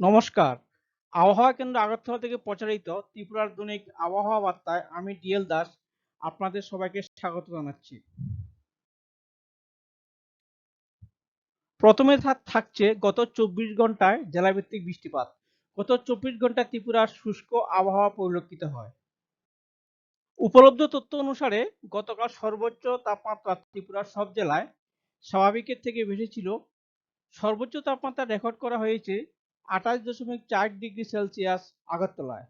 নমস্কার। আবহাওয়া কেন্দ্র আগরতলা থেকে প্রচারিত ত্রিপুরার দৈনিক আবহাওয়া বার্তায় আমি ডিএল দাস, আপনাদের সবাইকে স্বাগত জানাচ্ছি। প্রথমে থাকছে গত চব্বিশ ঘন্টায় জেলাভিত্তিক বৃষ্টিপাত। গত চব্বিশ ঘন্টায় ত্রিপুরার শুষ্ক আবহাওয়া পরিলক্ষিত হয়। উপলব্ধ তথ্য অনুসারে গতকাল সর্বোচ্চ তাপমাত্রা ত্রিপুরার সব জেলায় স্বাভাবিকের থেকে বেশি ছিল। সর্বোচ্চ তাপমাত্রা রেকর্ড করা হয়েছে আঠাশ দশমিক চার ডিগ্রি সেলসিয়াস আগরতলায়।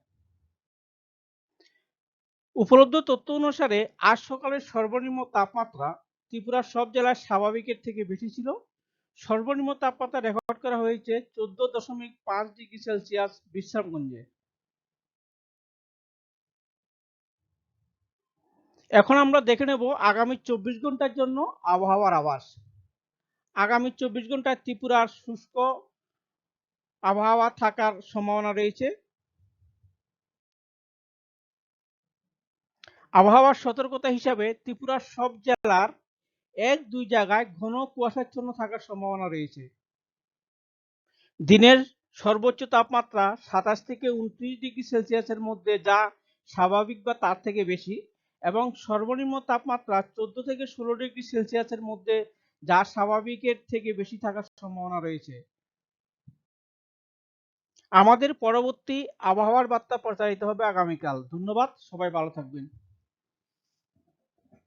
উপলব্ধ তথ্য অনুসারে, আজ সকালের সর্বনিম্ন তাপমাত্রা ত্রিপুরার সব জেলায় স্বাভাবিকের থেকে বেশি ছিল। সর্বনিম্ন তাপমাত্রা রেকর্ড করা হয়েছে চোদ্দ দশমিক পাঁচ ডিগ্রি সেলসিয়াস বিশ্রামগঞ্জে। এখন আমরা দেখে নেব আগামী চব্বিশ ঘণ্টার জন্য আবহাওয়ার আভাস। আগামী চব্বিশ ঘন্টায় ত্রিপুরার শুষ্ক আবহাওয়া থাকার সম্ভাবনা রয়েছে। আবহাওয়ার সতর্কতা হিসাবে ত্রিপুরার সব জেলার এক দুই জায়গায় ঘন কুয়াশাচ্ছন্ন থাকার সম্ভাবনা রয়েছে। দিনের সর্বোচ্চ তাপমাত্রা সাতাশ থেকে উনত্রিশ ডিগ্রি সেলসিয়াসের মধ্যে, যা স্বাভাবিক বা তার থেকে বেশি, এবং সর্বনিম্ন তাপমাত্রা চোদ্দ থেকে ষোলো ডিগ্রি সেলসিয়াসের মধ্যে, যা স্বাভাবিকের থেকে বেশি থাকার সম্ভাবনা রয়েছে। আমাদের পরবর্তী আবহাওয়ার বার্তা প্রচারিত হবে আগামীকাল। ধন্যবাদ সবাই ভালো থাকবেন।